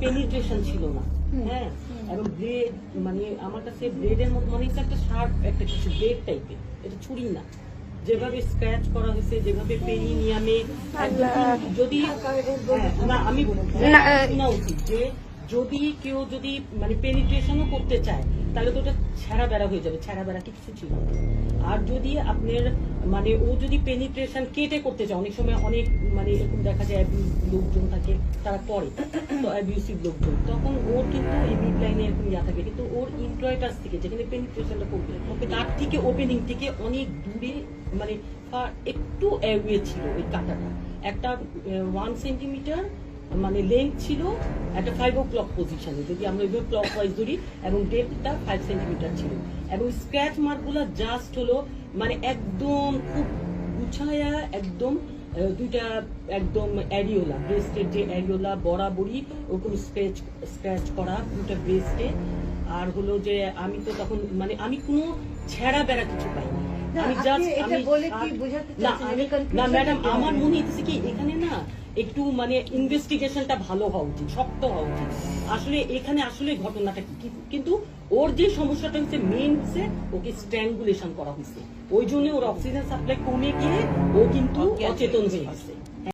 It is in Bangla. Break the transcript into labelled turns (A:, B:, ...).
A: পেনিট্রেশন ছিল না। হ্যাঁ? এবং ব্লেড মানে আমার কাছে ব্লেডের মতো মানে হচ্ছে একটা শার্প একটা কিছু ব্লেড টাইপের এটা ছুরি না। যেভাবে স্ক্র্যাচ করা হয়েছে যেভাবে পেনি পেরিনিয়ামে যদি হ্যাঁ, না আমি
B: না,
A: শোনা উচিত যে যদি কেউ যদি মানে পেনিট্রেশনও করতে চায়, তাহলে তো ওটা ছেঁড়া বেড়া হয়ে যাবে ছেঁড়া বেড়া কিছু ছিল। আর যদি আপনার মানে ও যদি পেনিট্রেশন কেটে করতে চায়, অনেক সময় অনেক মানে এরকম দেখা যায় লোকজন থাকে, তারা করে, তো অ্যাবিউসিভ লোকজন, তখন ওর কিন্তু এই মিড লাইনে এরকম ইয়া থাকে কিন্তু ওর ইন্ট্রয়টাস থেকে, যেখানে পেনিট্রেশনটা করবে তার থেকে ওপেনিং থেকে অনেক দূরে মানে একটু অ্যাওয়ে ছিল ওই কাটাটা একটা ওয়ান সেন্টিমিটার মানে লেন্থ ছিল একটা ফাইভ ও ক্লক পজিশনে যদি আমরা ওইভাবে ক্লক ওয়াইজ ধরি, এবং ডেপথটা ফাইভ সেন্টিমিটার ছিল। এবং স্ক্র্যাচ মার্কগুলো জাস্ট হলো মানে একদম খুব গুছায়া, একদম দুইটা একদম অ্যারিওলা ব্রেস্টের যে অ্যারিওলা বরাবরই ওরকম স্ক্র্যাচ স্ক্র্যাচ করা দুটা ব্রেস্টে আর হলো যে আমি তো তখন মানে আমি কোনো ছেঁড়া বেড়া কিছু পাইনি। আমি জাস্ট
C: এটা বলে কি বোঝাতে
A: না ম্যাডাম আমার মনে হচ্ছে কি এখানে না একটু মানে ইনভেস্টিগেশনটা ভালো হওয়া উচিত শক্ত হওয়া উচিত। আসলে এখানে আসলে ঘটনাটা কি- কিন্তু ওর যে সমস্যাটা হচ্ছে মেন হচ্ছে ওকে স্ট্যাঙ্গুলেশন করা হয়েছে ওই জন্য ওর অক্সিজেন সাপ্লাই কমে গিয়ে ও কিন্তু অচেতন হয়ে গেছে।